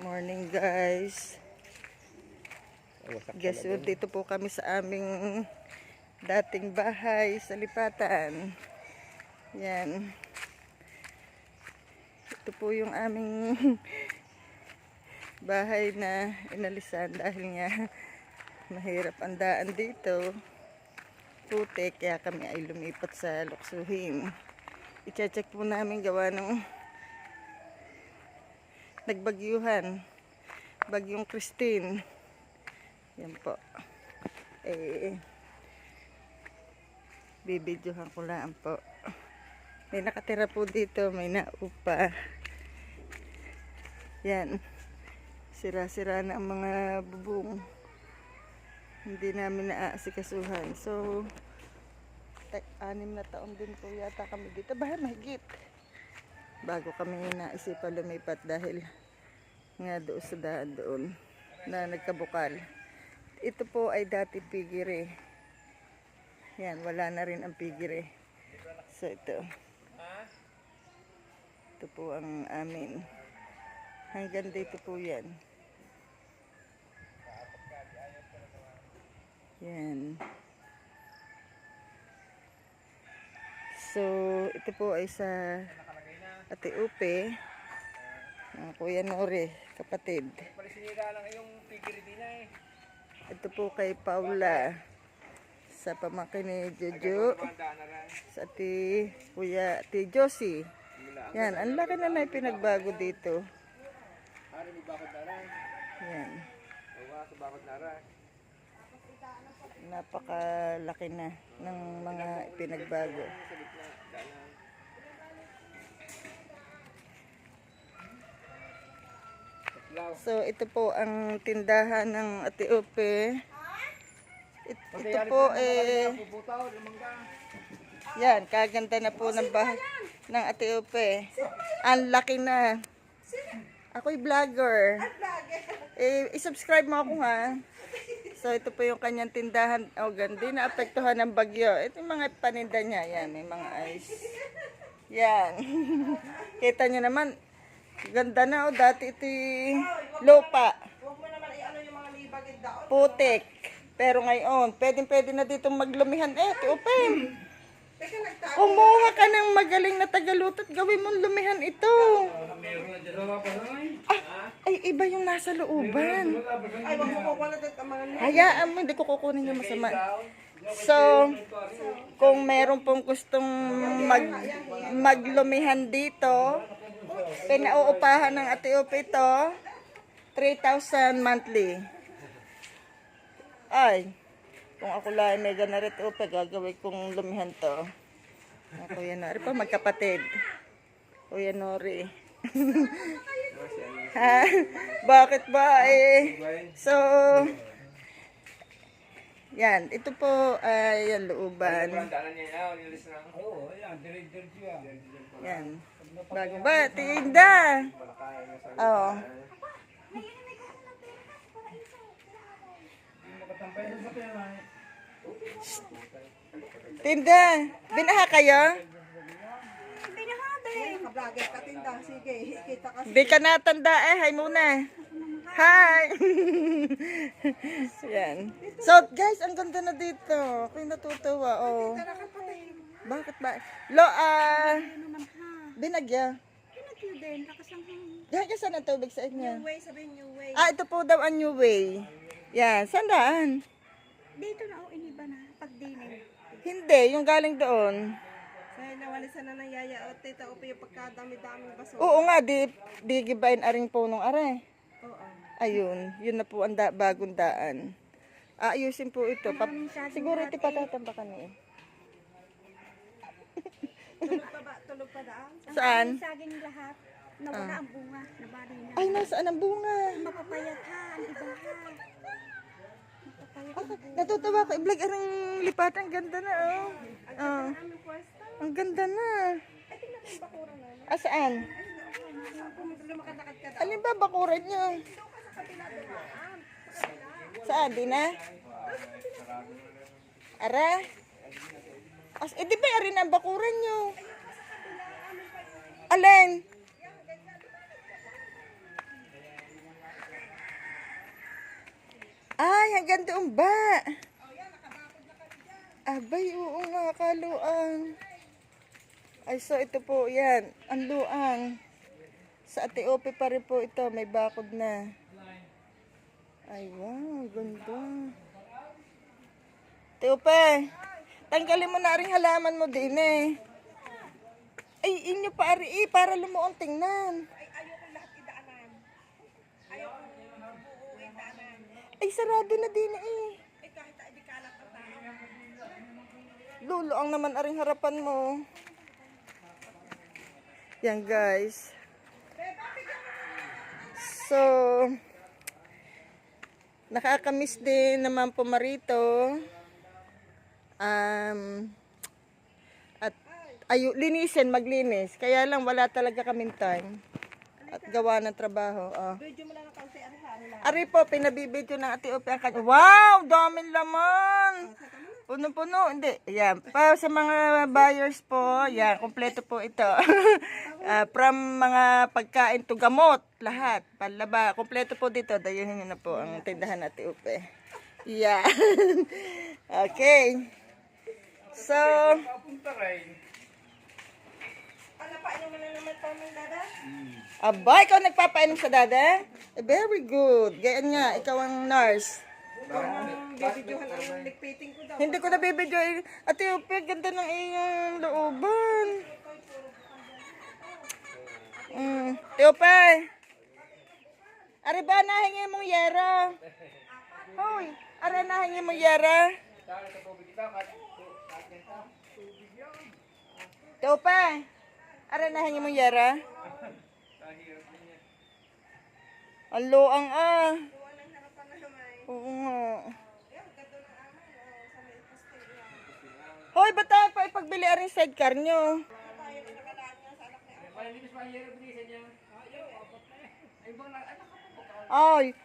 Morning guys. Guess what, dito po kami sa aming dating bahay sa Lipatan. Yan. Ito po yung aming bahay na inalisan dahil nga mahirap ang daan dito. Putik, kaya kami ay lumipat sa Luksuhin. I-check po namin gawa ng nagbagyuhan. Bagyong Christine. Yan po. Eh, bibidyohan ko lang po. May nakatira po dito, may naupa. Yan. Sira-sira na ang mga bubong. Hindi namin naaasikasuhan. So, tek, anim na taon din po yata kami dito. Bahal mahigit. Bago kami naisipan lumipat dahil nga doon sa daan doon na nagkabukal. Ito po ay dati pigire. Yan, wala na rin ang pigire. So ito. Ito po ang amin. Hanggang dito po yan. Yan. So, ito po ay sa Ate Upe. Ang Kuya Nore, kapatid. Palisinira lang yung pigiri din eh. Ito po kay Paula. Sa pamangkin ni Jojo. Sa ati Kuya, ati Josie. Yan, ang laki na na pinagbago dito. Yan. Napakalaki na ng mga pinagbago. So, ito po ang tindahan ng Ate Upe. It- ito po eh, yan, kaganda na po ng bahay ng Ate Upe. Ang laki na. Ako'y vlogger. Eh, i-subscribe mo ako ha. So, ito po yung kanyang tindahan. O, oh, gandi na apektuhan ng bagyo. Ito yung mga paninda niya. Yan, may mga ice. Yan. Kita nyo naman, ganda na. O, dati ito lupa. Huwag mo naman i-ano yung mga libagid daon. Putik. Pero ngayon, pwedeng pwede na dito maglumihan. Eh, tiupin. Kumuha ka ng magaling na tagalutot. Gawin mong lumihan ito. Ah, ay, iba yung nasa looban. Ay, wag mo wala ang mga Hayaan mo, hindi ko kukunin yung masama. So, kung meron pong gustong mag, maglumihan dito, pinauupahan ng Ate Upe ito, 3,000 monthly. Ay, kung ako lang may ganarit upe, gagawin kong lumihan to. Ah, Kuya Nori pa, magkapatid. Kuya Nori. ha? Bakit ba eh? So, yan. Ito po ay yan, looban. Daanan niya yan. Na. Oo, Yan. Bago ba? Tinda! Oo. Tinda! Binaha kayo? Kablagay ka tinda. Sige, kita ka. Di ka natanda eh. Hi muna. Hi! Yan. So, guys, ang ganda na dito. Ako'y natutuwa. Oh. Bakit ba? Lo, ah... binagya. Pinagyo din. Nakasangkang Diyan saan ang tubig sa inyo? new way. Sabihin new way. Ah, ito po daw ang new way. Yan. Saan daan? Dito na o iniba na. Pagdinig. Hindi, yung galing doon. Dahil nawalisan na ng yaya o tita o yung pagkadami-daming baso. Oo nga, di, di gibain aring punong are. Oo. Ayun, yun na po ang da, bagong daan. Aayusin po ito. Pap, siguro ito patatambakan niya. Tulog pa ba? Tulog pa daan? Saan? saging lahat. Nawala ang bunga. Nabari na. Ay, nasaan ang bunga? Mapapayat ha. Ang iba ha. Mapapayat Ah, natutuwa ko. I-vlog arang lipat. Ang ganda na, oh. Oh. Ang ganda na. Ah, saan? Alin ba bakuran nyo? Saan? Di na? Ara? As, eh, di ba arin ang bakuran nyo? Alin? Ay, hanggang doon ba? Abay, oo nga, kaluang. Ay, so ito po, yan. Ang luang. Sa ate Ope pa rin po ito. May bakod na. Ay, wow. Ganda. Ate Ope, tanggalin mo na rin halaman mo din eh. Ay, inyo pa ari eh, para lumuon tingnan. Ay, sarado na din eh. Lulo ang naman aring harapan mo. Yan guys. So, nakakamiss din naman po marito. Um, at ayu, linisin, maglinis. Kaya lang wala talaga kaming time. At gawa ng trabaho. Oh. Video mo lang ang kaunti ano. Ari po, pinabibidyo ng ate Ope. Wow! Daming laman! Puno-puno. Hindi. Yan. Pa sa mga buyers po, yan, kompleto po ito. Ah, from mga pagkain to gamot, lahat. Panlaba. Kompleto po dito. Dayuhin nyo na po ang tindahan ate Ope. Yan. okay. So, dada? aba, ikaw nagpapainom sa dada? Eh, very good. Gayaan nga, ikaw ang nurse. Ang bibidyohan ang likpiting ko daw. Hindi ko nabibidyo. eh. Ate Upe, ganda ng iyong looban. Mm. Ate Upe. Ari ba nahingi mong yera? Hoy, ari nahingi mong yera? Ate Upe. Ari nahingi mong yera? Ang loang ah. Oo nga. Hoy, ba't tayo pa ipagbili ang sidecar nyo? Ay,